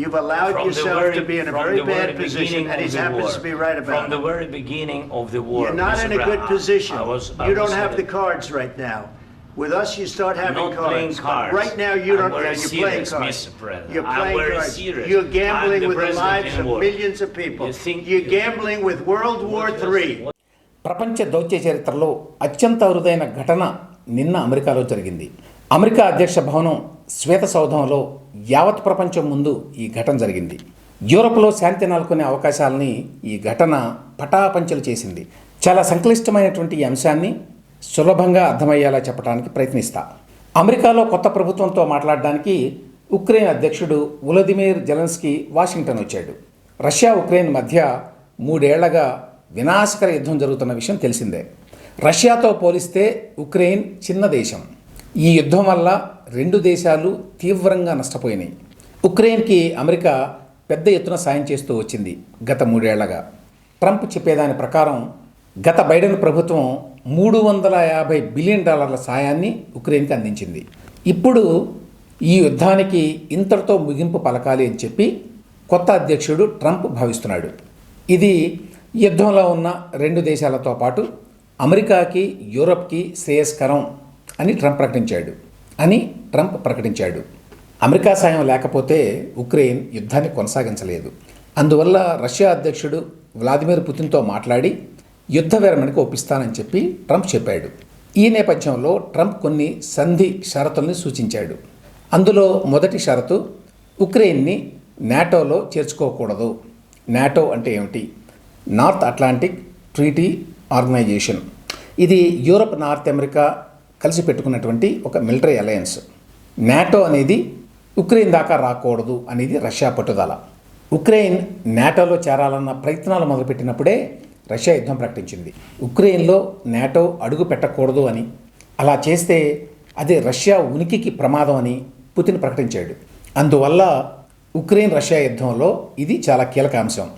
You've allowed From the yourself very, to be in a from very the bad very position, beginning and he of the happens war, to be right from about the it. very beginning of the war, You're not Mr. in a good Brown, position. I was, I You don't have the cards right now. With us, you start having not playing cards. cards. But Right now, you I'm don't, very yeah, you're playing serious, cards. Mr. President. You're I'm playing very cards. serious. You're I'm gambling the with the president lives in of war. millions of people. You think- You're gambling with World War III. ప్రపంచ దౌత్య చరిత్రలో అత్యంత అరుదైన ఘటన నిన్న అమెరికాలో జరిగింది America అధ్యక్ష భవనం శ్వేత సౌధంలో యావత్ ప్రపంచం ముందు ఈ ఘటన జరిగింది. యూరప్లో శాంతి నెలకొనే అవకాశాలని ఈ ఘటన పటాపంచలు చేసింది. చాలా సంక్లిష్టమైనటువంటి ఈ అంశాన్ని సులభంగా అర్థమయ్యేలా చెప్పడానికి ప్రయత్నిస్తా. అమెరికాలో కొత్త ప్రభుత్వంతో మాట్లాడడానికి ఉక్రెయిన్ అధ్యక్షుడు ఉలదిమిర్ జెలెన్స్కీ వాషింగ్టన్ వచ్చాడు. రష్యా ఉక్రెయిన్ మధ్య మూడేళ్ళగా వినాశకర యుద్ధం జరుగుతున్న విషయం తెలిసిందే. రష్యాతో పోలిస్తే ఉక్రెయిన్ చిన్న దేశం. ఈ యుద్ధం వల్ల రెండు దేశాలు తీవ్రంగా నష్టపోయినాయి. ఉక్రెయిన్కి అమెరికా పెద్ద ఎత్తున సాయం చేస్తూ వచ్చింది గత మూడేళ్ళగా. ట్రంప్ చెప్పేదాని ప్రకారం గత బైడెన్ ప్రభుత్వం మూడు వందల యాభై బిలియన్ డాలర్ల సాయాన్ని ఉక్రెయిన్కి అందించింది. ఇప్పుడు ఈ యుద్ధానికి ఇంతటితో ముగింపు పలకాలి అని చెప్పి కొత్త అధ్యక్షుడు ట్రంప్ భావిస్తున్నాడు. ఇది యుద్ధంలో ఉన్న రెండు దేశాలతో పాటు అమెరికాకి యూరప్కి శ్రేయస్కరం. అని ట్రంప్ ప్రకటించాడు. అని ట్రంప్ ప్రకటించాడు. అమెరికా సాయం లేకపోతే ఉక్రెయిన్ యుద్ధాన్ని కొనసాగించలేదు. అందువల్ల రష్యా అధ్యక్షుడు వ్లాదిమిర్ పుతిన్తో మాట్లాడి యుద్ధ విరమణకు ఒప్పిస్తానని చెప్పి ట్రంప్ చెప్పాడు. ఈ నేపథ్యంలో ట్రంప్ కొన్ని సంధి షరతుల్ని సూచించాడు. అందులో మొదటి షరతు ఉక్రెయిన్ని నాటోలో చేర్చుకోకూడదు. నాటో అంటే ఏమిటి? North Atlantic Treaty Organization. ఇది యూరప్ నార్త్ అమెరికా కలిసి పెట్టుకున్నటువంటి ఒక మిలిటరీ అలయన్స్ నాటో అనేది ఉక్రెయిన్ దాకా రాకూడదు అనేది రష్యా పట్టుదల. ఉక్రెయిన్ నాటోలో చేరాలన్న ప్రయత్నాలు మొదలుపెట్టినప్పుడే రష్యా యుద్ధం ప్రకటించింది. ఉక్రెయిన్లో నాటో అడుగు పెట్టకూడదు అని. అలా చేస్తే అది రష్యా ఉనికికి ప్రమాదం అని పుతిన్ ప్రకటించాడు. అందువల్ల ఉక్రెయిన్ రష్యా యుద్ధంలో ఇది చాలా కీలక అంశం.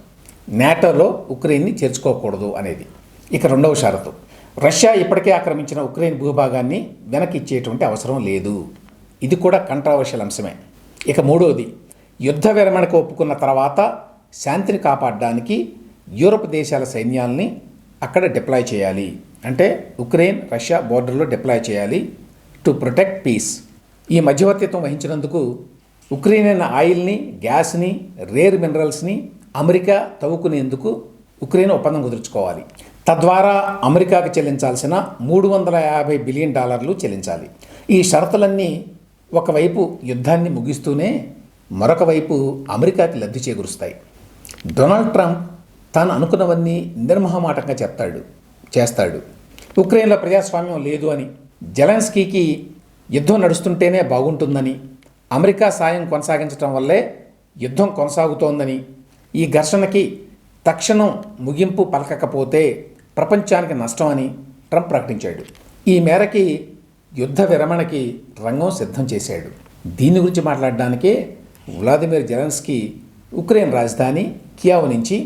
నాటోలో ఉక్రెయిన్ని చేర్చుకోకూడదు అనేది. ఇక రెండవ షరతు. రష్యా ఇప్పటికే ఆక్రమించిన ఉక్రెయిన్ భూభాగాన్ని వెనక్కి ఇచ్చేటువంటి అవసరం లేదు. ఇది కూడా కంట్రావర్షియల్ అంశమే. ఇక మూడవది యుద్ధ విరమణకు ఒప్పుకున్న తర్వాత శాంతిని కాపాడడానికి యూరప్ దేశాల సైన్యాల్ని అక్కడ డిప్లాయ్ చేయాలి. అంటే ఉక్రెయిన్ రష్యా బోర్డర్లో డిప్లాయ్ చేయాలి టు ప్రొటెక్ట్ పీస్ ఈ మధ్యవర్తిత్వం వహించినందుకు ఉక్రెయిన్ ఆయిల్ని గ్యాస్ని రేర్ మినరల్స్ని అమెరికా తవ్వుకునేందుకు ఉక్రెయిన్ ఒప్పందం కుదుర్చుకోవాలి. తద్వారా అమెరికాకు చెల్లించాల్సిన మూడు వందల యాభై బిలియన్ డాలర్లు చెల్లించాలి. ఈ షరతులన్నీ ఒకవైపు యుద్ధాన్ని ముగిస్తూనే మరొక వైపు అమెరికాకి లబ్ధి చేకూరుస్తాయి. డొనాల్డ్ ట్రంప్ తాను అనుకున్నవన్నీ నిర్మహమాటంగా చెప్తాడు చేస్తాడు. ఉక్రెయిన్లో ప్రజాస్వామ్యం లేదు అని జెలెన్స్కీకి యుద్ధం నడుస్తుంటేనే బాగుంటుందని అమెరికా సాయం కొనసాగించడం వల్లే యుద్ధం కొనసాగుతోందని ఈ ఘర్షణకి తక్షణం ముగింపు పలకకపోతే ప్రపంచానికి నష్టం అని ట్రంప్ ప్రకటించాడు. ఈ మేరకి యుద్ధ విరమణకి రంగం సిద్ధం చేశాడు. దీని గురించి మాట్లాడడానికే వ్లాదిమిర్ జెలెన్స్కీ ఉక్రెయిన్ రాజధాని కియావ్ నుంచి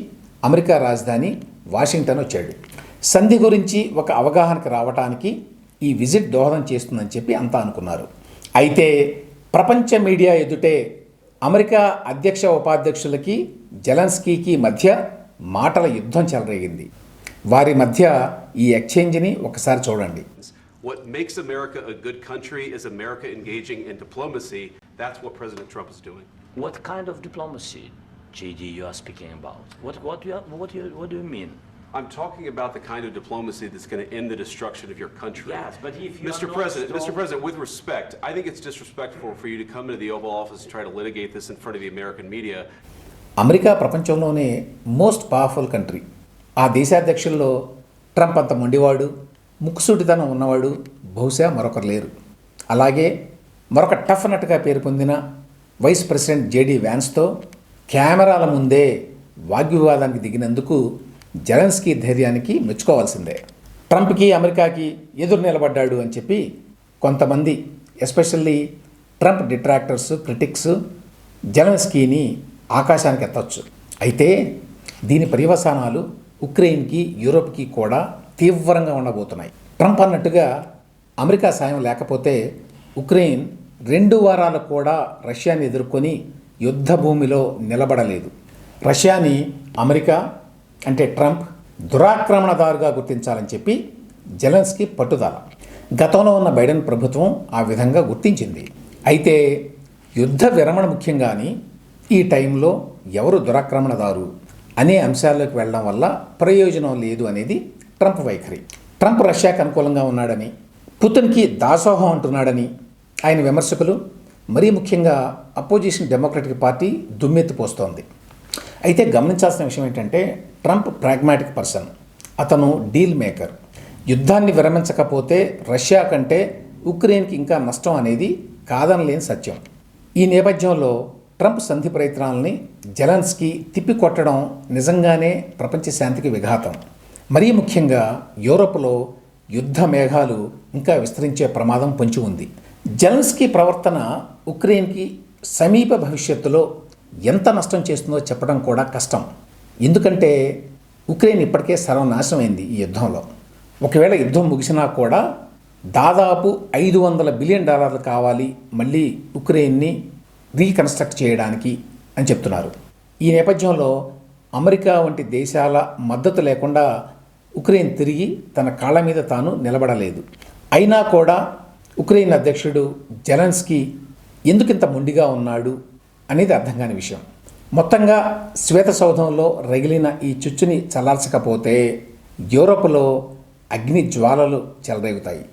అమెరికా రాజధాని వాషింగ్టన్ వచ్చాడు. సంధి గురించి ఒక అవగాహనకు రావటానికి ఈ విజిట్ దోహదం చేస్తుందని చెప్పి అంతా అనుకున్నారు. అయితే ప్రపంచ మీడియా ఎదుటే అమెరికా అధ్యక్ష ఉపాధ్యక్షులకి జెలెన్స్కీకి మధ్య మాటల యుద్ధం చెలరేగింది. వారి మధ్య ఈ ఎక్స్చేంజ్ని ఒకసారి చూడండి What makes America a good country is America engaging in diplomacy. That's what President Trump is doing. What kind of diplomacy, JD, you are speaking about? What, what, you are, what, you, what do you mean? I'm talking about the kind of diplomacy that's going to end the destruction of your country. Yes, but if you are Mr. not President, Mr. strong- President, with respect, I think it's disrespectful for you to come into the Oval Office and try to litigate this in front of the American media. America ప్రపంచంలోనే most powerful country ఆ దేశాధ్యక్షుల్లో Trump అంత మొండివాడు ముక్కుసూటితనం ఉన్నవాడు బహుశా మరొకరు లేరు. అలాగే మరొక టఫ్ నట్గా పేరు పొందిన వైస్ ప్రెసిడెంట్ జేడీ వ్యాన్స్తో కెమెరాల ముందే వాగ్వివాదానికి దిగినందుకు జెలెన్స్కీ ధైర్యానికి మెచ్చుకోవాల్సిందే. ట్రంప్కి అమెరికాకి ఎదురు నిలబడ్డాడు అని చెప్పి కొంతమంది ఎస్పెషల్లీ ట్రంప్ డిట్రాక్టర్స్ క్రిటిక్స్ జెలెన్స్కీని ఆకాశానికి ఎత్తవచ్చు అయితే దీని పర్యవసానాలు ఉక్రెయిన్కి యూరోప్కి కూడా తీవ్రంగా ఉండబోతున్నాయి. ట్రంప్ అన్నట్టుగా అమెరికా సాయం లేకపోతే ఉక్రెయిన్ రెండు వారాలు కూడా రష్యాని ఎదుర్కొని యుద్ధ భూమిలో నిలబడలేదు. రష్యాని అమెరికా అంటే ట్రంప్ దురాక్రమణదారుగా గుర్తించాలని చెప్పి జెలెన్స్కి పట్టుదల. గతంలో ఉన్న బైడెన్ ప్రభుత్వం ఆ విధంగా గుర్తించింది. అయితే యుద్ధ విరమణ ముఖ్యంగాని ఈ టైంలో ఎవరు దురాక్రమణదారు? అనే అంశాల్లోకి వెళ్ళడం వల్ల ప్రయోజనం లేదు అనేది ట్రంప్ వైఖరి. ట్రంప్ రష్యాకు అనుకూలంగా ఉన్నాడని పుతిన్కి దాసోహం అంటున్నాడని ఆయన విమర్శకులు మరీ ముఖ్యంగా అపోజిషన్ డెమోక్రటిక్ పార్టీ దుమ్మెత్తిపోస్తోంది అయితే గమనించాల్సిన విషయం ఏంటంటే ట్రంప్ ప్రాగ్మాటిక్ పర్సన్ అతను డీల్ మేకర్. యుద్ధాన్ని విరమించకపోతే రష్యా కంటే ఉక్రెయిన్కి ఇంకా నష్టం అనేది కాదనలేని సత్యం. ఈ నేపథ్యంలో ట్రంప్ సంధి ప్రయత్నాలని జెలెన్స్కి తిప్పికొట్టడం నిజంగానే ప్రపంచ శాంతికి విఘాతం. మరీ ముఖ్యంగా యూరోప్లో యుద్ధ మేఘాలు ఇంకా విస్తరించే ప్రమాదం పొంచి ఉంది. జలన్స్కీ ప్రవర్తన ఉక్రెయిన్కి సమీప భవిష్యత్తులో ఎంత నష్టం చేస్తుందో చెప్పడం కూడా కష్టం. ఎందుకంటే ఉక్రెయిన్ ఇప్పటికే సర్వనాశనమైంది ఈ యుద్ధంలో. ఒకవేళ యుద్ధం ముగిసినా కూడా దాదాపు ఐదు వందల బిలియన్ డాలర్లు కావాలి మళ్ళీ ఉక్రెయిన్ని రీకన్స్ట్రక్ట్ చేయడానికి అని చెప్తున్నారు. ఈ నేపథ్యంలో అమెరికా వంటి దేశాల మద్దతు లేకుండా ఉక్రెయిన్ తిరిగి తన కాళ్ళ మీద తాను నిలబడలేదు. అయినా కూడా ఉక్రెయిన్ అధ్యక్షుడు జెలెన్స్కీ ఎందుకింత మొండిగా ఉన్నాడు అనేది అర్థం కాని విషయం. మొత్తంగా శ్వేత సౌధంలో రగిలిన ఈ చుచ్చుని చల్లార్చకపోతే యూరోప్లో అగ్ని జ్వాలలు చెలరేగుతాయి.